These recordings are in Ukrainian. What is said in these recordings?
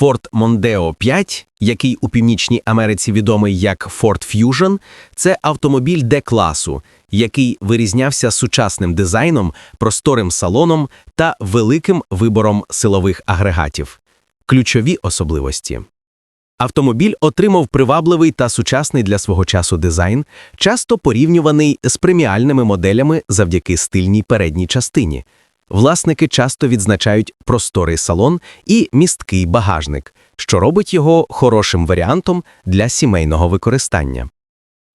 Ford Mondeo 5, який у Північній Америці відомий як Ford Fusion, це автомобіль Д-класу, який вирізнявся сучасним дизайном, просторим салоном та великим вибором силових агрегатів. Ключові особливості. Автомобіль отримав привабливий та сучасний для свого часу дизайн, часто порівнюваний з преміальними моделями завдяки стильній передній частині. Власники часто відзначають просторий салон і місткий багажник, що робить його хорошим варіантом для сімейного використання.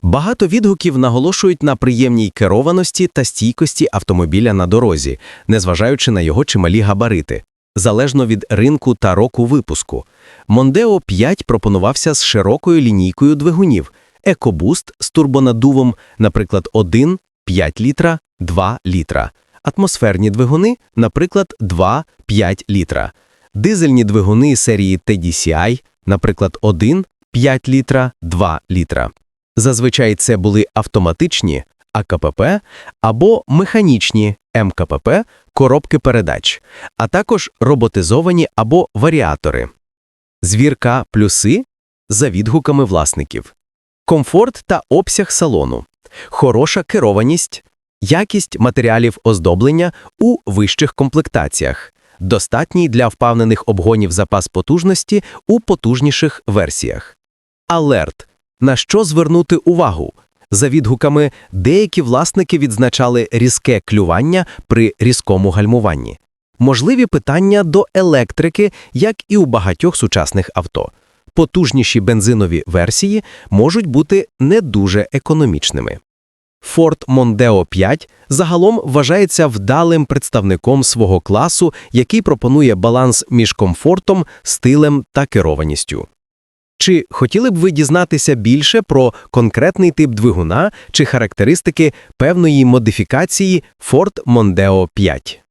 Багато відгуків наголошують на приємній керованості та стійкості автомобіля на дорозі, незважаючи на його чималі габарити. Залежно від ринку та року випуску. Mondeo 5 пропонувався з широкою лінійкою двигунів EcoBoost з турбонаддувом, наприклад, 1, 5 літра, 2 літра, атмосферні двигуни, наприклад, 2, 5 літра, дизельні двигуни серії TDCI, наприклад, 1, 5 літра, 2 літра. Зазвичай це були автоматичні АКПП або механічні МКПП коробки передач, а також роботизовані або варіатори. Звірка плюси за відгуками власників. Комфорт та обсяг салону. Хороша керованість. Якість матеріалів оздоблення у вищих комплектаціях. Достатній для впевнених обгонів запас потужності у потужніших версіях. Алерт. На що звернути увагу? За відгуками, деякі власники відзначали різке клювання при різкому гальмуванні. Можливі питання до електрики, як і у багатьох сучасних авто. Потужніші бензинові версії можуть бути не дуже економічними. Ford Mondeo 5 загалом вважається вдалим представником свого класу, який пропонує баланс між комфортом, стилем та керованістю. Чи хотіли б ви дізнатися більше про конкретний тип двигуна чи характеристики певної модифікації Ford Mondeo 5?